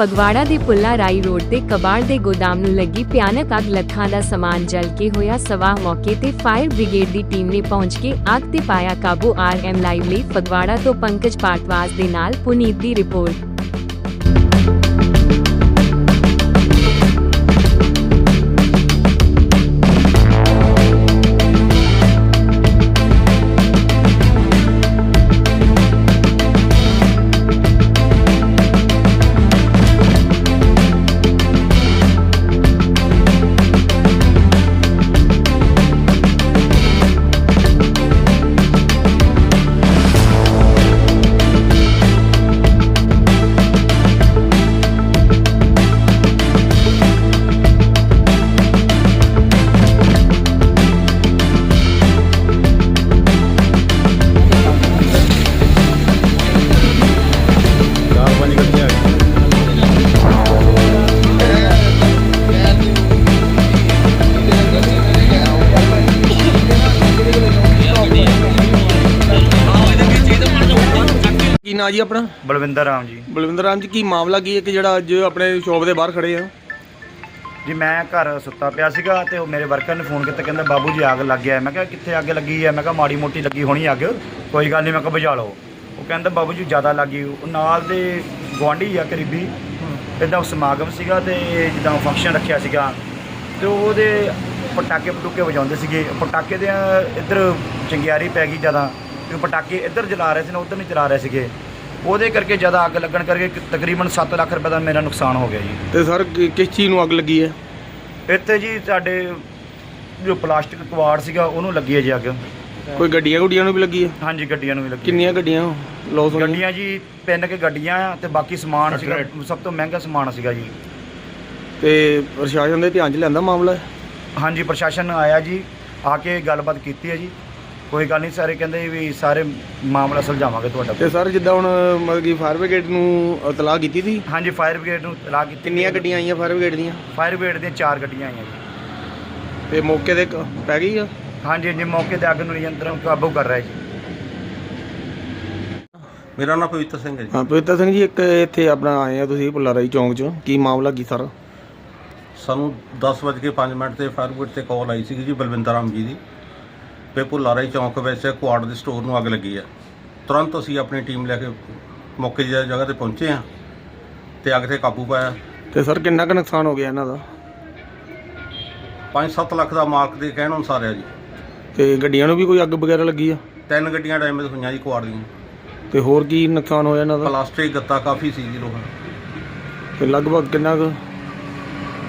ਫਗਵਾੜਾ ਦੇ ਪੁੱਲਾ ਰਾਈ ਰੋਡ ਤੇ ਕਬਾੜ ਦੇ ਗੋਦਾਮ ਨੂੰ ਲੱਗੀ ਭਿਆਨਕ ਅੱਗ, ਲੱਖਾਂ ਦਾ ਸਮਾਨ ਜਲ ਕੇ ਹੋਇਆ ਸਵਾਹ ਮੌਕੇ ਤੇ ਫਾਇਰ ਬ੍ਰਿਗੇਡ ਦੀ ਟੀਮ ਨੇ ਪਹੁੰਚ ਕੇ ਅੱਗ ਤੇ ਪਾਇਆ ਕਾਬੂ ਆਰਐਮ ਲਾਈਵ ਲਈ ਫਗਵਾੜਾ ਤੋਂ ਪੰਕਜ ਪਾਟਵਾਸ ਦੇ ਨਾਲ ਪੁਨੀਤ ਦੀ ਰਿਪੋਰਟ। ਨਾਂ ਜੀ ਆਪਣਾ? ਬਲਵਿੰਦਰ ਰਾਮ ਜੀ। ਬਲਵਿੰਦਰ ਰਾਮ ਜੀ ਕੀ ਮਾਮਲਾ ਕੀ ਹੈ ਕਿ ਜਿਹੜਾ ਅੱਜ ਆਪਣੇ ਸ਼ੋਪ ਦੇ ਬਾਹਰ ਖੜੇ ਆ? ਜੀ ਮੈਂ ਘਰ ਸੁੱਤਾ ਪਿਆ ਸੀਗਾ ਤੇ ਉਹ ਮੇਰੇ ਵਰਕਰ ਨੇ ਫੋਨ ਕੀਤਾ ਕਹਿੰਦਾ ਬਾਬੂ ਜੀ ਅੱਗ ਲੱਗ ਗਿਆ ਹੈ। ਮੈਂ ਕਿਹਾ ਕਿੱਥੇ ਅੱਗ ਲੱਗੀ ਹੈ? ਮੈਂ ਕਿਹਾ ਮਾੜੀ ਮੋਟੀ ਲੱਗੀ ਹੋਣੀ ਅੱਗ। ਕੋਈ ਗੱਲ ਨਹੀਂ ਮੈਂ ਕਿਹਾ ਬੁਝਾ ਲਓ। ਉਹ ਕਹਿੰਦਾ ਬਾਬੂ ਜੀ ਜ਼ਿਆਦਾ ਲੱਗੀ ਉਹ ਨਾਲ ਦੇ ਗੁਆਂਢੀ ਆ ਕਰੀਬੀ। ਇਦਾਂ ਸਮਾਗਮ ਸੀਗਾ ਤੇ ਜਿੱਦਾਂ ਫੰਕਸ਼ਨ ਰੱਖਿਆ ਸੀਗਾ। ਤੇ ਉਹਦੇ ਪਟਾਕੇ ਪਟੂਕੇ ਵਜਾਉਂਦੇ ਸੀਗੇ। ਪਟਾਕੇ ਦੇ ਇੱਧਰ ਚੰਗਿਆਰੀ ਪੈ ਗਈ ਜ਼ਿਆਦਾ। ਉਹ ਪਟਾਕੇ ਇੱਧਰ ਜਲਾ ਰਹੇ ਸੀ ਨਾ ਉੱਧਰ ਨਹੀਂ ਚਲਾ ਰਹੇ ਸੀਗੇ। ਉਹਦੇ ਕਰਕੇ ਜ਼ਿਆਦਾ ਅੱਗ ਲੱਗਣ ਕਰਕੇ ਤਕਰੀਬਨ 7 ਲੱਖ ਰੁਪਏ ਦਾ ਮੇਰਾ ਨੁਕਸਾਨ ਹੋ ਗਿਆ ਜੀ। ਤੇ ਸਰ ਕਿ- ਕਿਸ ਚੀਜ਼ ਨੂੰ ਅੱਗ ਲੱਗੀ ਹੈ? ਇੱਥੇ ਜੀ ਸਾਡੇ ਜੋ ਪਲਾਸਟਿਕ ਕਵਾੜ ਸੀਗਾ ਉਹਨੂੰ ਲੱਗੀ ਹੈ ਜੀ ਅੱਗ। ਕੋਈ ਗੱਡੀਆਂ ਗੁੱਡੀਆਂ ਨੂੰ ਵੀ ਲੱਗੀ ਹੈ? ਹਾਂਜੀ ਗੱਡੀਆਂ ਨੂੰ ਵੀ ਲੱਗੀ ਕਿੰਨੀਆਂ ਗੱਡੀਆਂ ਲੋਸ ਹੋਈਆਂ? ਗੱਡੀਆਂ ਜੀ ਤਿੰਨ ਕੇ ਗੱਡੀਆਂ ਆ ਤੇ ਬਾਕੀ ਸਮਾਨ ਸੀਗਾ ਸਭ ਤੋਂ ਮਹਿੰਗਾ ਸਮਾਨ ਸੀਗਾ ਜੀ। ਤੇ ਪ੍ਰਸ਼ਾਸਨ ਦੇ ਧਿਆਨ 'ਚ ਲਿਆਂਦਾ ਮਾਮਲਾ? ਹਾਂਜੀ ਪ੍ਰਸ਼ਾਸਨ ਆਇਆ ਜੀ ਆ ਕੇ ਗੱਲਬਾਤ ਕੀਤੀ ਹੈ ਜੀ। ਕੋਈ ਗੱਲ ਨਹੀਂ ਸਾਰੇ ਕਹਿੰਦੇ ਵੀ ਸਾਰੇ ਮਾਮਲਾ ਸੁਲਝਾਵਾਂਗੇ ਤੁਹਾਡਾ। ਤੇ ਸਰ ਜਿੱਦਾਂ ਹੁਣ ਮਤਲਬ ਕਿ ਫਾਇਰ ਬ੍ਰਿਗੇਡ ਨੂੰ ਇਤਲਾਹ ਕੀਤੀ ਸੀ? ਹਾਂਜੀ ਫਾਇਰ ਬ੍ਰਿਗੇਡ ਨੂੰ ਤਲਾਕ ਕੀਤੀ ਕਿੰਨੀਆਂ ਗੱਡੀਆਂ ਆਈਆਂ ਫਾਇਰ ਬ੍ਰਿਗੇਡ ਦੀਆਂ? ਫਾਇਰ ਬ੍ਰਿਗੇਡ ਦੀਆਂ ਚਾਰ ਗੱਡੀਆਂ ਆਈਆਂ ਜੀ। ਤੇ ਮੌਕੇ ਤੇ ਕ- ਪੈ ਗਈ ਆ? ਹਾਂਜੀ ਜੀ ਮੌਕੇ ਤੇ ਅੱਗ ਨੂੰ ਨਿਯੰਤਰਣ ਕਾਬੂ ਕਰ ਰਿਹਾ ਜੀ। ਮੇਰਾ ਨਾਮ ਪਵਿੱਤਰ ਸਿੰਘ ਹੈ ਜੀ। ਹਾਂ ਪਵਿੱਤਰ ਸਿੰਘ ਜੀ ਇੱਕ ਇੱਥੇ ਆਪਣਾ ਆਏ ਆ ਤੁਸੀਂ ਭੁੱਲਾ ਰਾਈ ਚੌਂਕ 'ਚ। ਕੀ ਮਾਮਲਾ ਕੀ ਸਰ? ਸਾਨੂੰ 10:05 ਮਿੰਟ ਤੇ ਫਾਇਰ ਬ੍ਰਿਗੇਡ ਤੇ ਕਾਲ ਆਈ ਸੀਗੀ ਜੀ ਬਲਵਿੰਦਰ ਰਾਮ ਜੀ ਦੀ। ਤੇ ਭੁੱਲਾਰਾਈ ਚੌਂਕ ਵਿੱਚ ਕੁਆੜ ਦੇ ਸਟੋਰ ਨੂੰ ਅੱਗ ਲੱਗੀ ਹੈ ਤੁਰੰਤ ਅਸੀਂ ਆਪਣੀ ਟੀਮ ਲੈ ਕੇ ਮੌਕੇ ਦੀ ਜਗ੍ਹਾ ਤੇ ਪਹੁੰਚੇ ਹਾਂ ਤੇ ਅੱਗ ਤੇ ਕਾਬੂ ਪਾਇਆ। ਤੇ ਸਰ ਕਿੰਨਾ ਕੁ ਨੁਕਸਾਨ ਹੋ ਗਿਆ ਇਹਨਾਂ ਦਾ? 5-7 ਲੱਖ ਦਾ ਮਾਲਕ ਦੇ ਕਹਿਣ ਅਨੁਸਾਰ ਹੈ ਜੀ। ਤੇ ਗੱਡੀਆਂ ਨੂੰ ਵੀ ਕੋਈ ਅੱਗ ਵਗੈਰਾ ਲੱਗੀ ਆ? ਤਿੰਨ ਗੱਡੀਆਂ ਡੈਮੇਜ ਹੋਈਆਂ ਜੀ ਕੁਆੜ ਦੀਆਂ। ਤੇ ਹੋਰ ਕੀ ਨੁਕਸਾਨ ਹੋਇਆ ਇਹਨਾਂ ਦਾ? ਪਲਾਸਟਿਕ ਗੱਤਾ ਕਾਫੀ ਸੀ ਜੀ ਲੋਹਾ ਤੇ ਲਗਭਗ ਕਿੰਨਾ ਕੁ?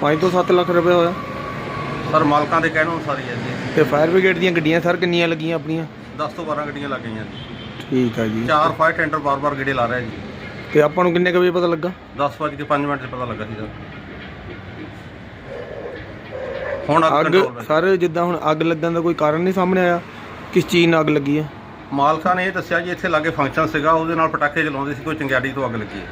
5 ਤੋਂ 7 ਲੱਖ ਰੁਪਏ ਹੋਇਆ। ਸਰ ਮਾਲਕਾਂ ਦੇ ਕਹਿਣ ਅਨੁਸਾਰ ਹੀ ਹੈ ਜੀ। ਤੇ ਫਾਇਰ ਬ੍ਰਿਗੇਡ ਦੀਆਂ ਗੱਡੀਆਂ ਸਰ ਕਿੰਨੀਆਂ ਲੱਗੀਆਂ ਆਪਣੀਆਂ? 10 ਤੋਂ 12 ਗੱਡੀਆਂ ਲੱਗ ਗਈਆਂ ਜੀ। ਠੀਕ ਆ ਜੀ। ਚਾਰ ਫਾਇਰ ਟੈਂਡਰ ਬਾਰ-ਬਾਰ ਗੇੜੇ ਲਾ ਰਿਹਾ ਜੀ। ਤੇ ਆਪਾਂ ਨੂੰ ਕਿੰਨੇ ਕੁ ਵਜੇ ਪਤਾ ਲੱਗਾ? 10:05 ਮਿੰਟ ਤੇ ਪਤਾ ਲੱਗਾ ਸੀ ਸਰ। ਹੁਣ ਅੱਗ ਅੱਗ ਕੰਟਰੋਲ ਹੈ। ਸਰ ਜਿੱਦਾਂ ਹੁਣ ਅੱਗ ਲੱਗਣ ਦਾ ਕੋਈ ਕਾਰਨ ਨਹੀਂ ਸਾਹਮਣੇ ਆਇਆ? ਕਿਸ ਚੀਜ਼ ਨਾਲ ਅੱਗ ਲੱਗੀ ਆ ਮਾਲਕਾਂ ਨੇ ਇਹ ਦੱਸਿਆ ਜੀ ਇੱਥੇ ਲਾਗੇ ਫੰਕਸ਼ਨ ਸੀਗਾ ਉਹਦੇ ਨਾਲ ਪਟਾਕੇ ਚਲਾਉਂਦੇ ਸੀ ਕੋਈ ਚੰਗਿਆੜੀ ਤੋਂ ਅੱਗ ਲੱਗੀ ਹੈ।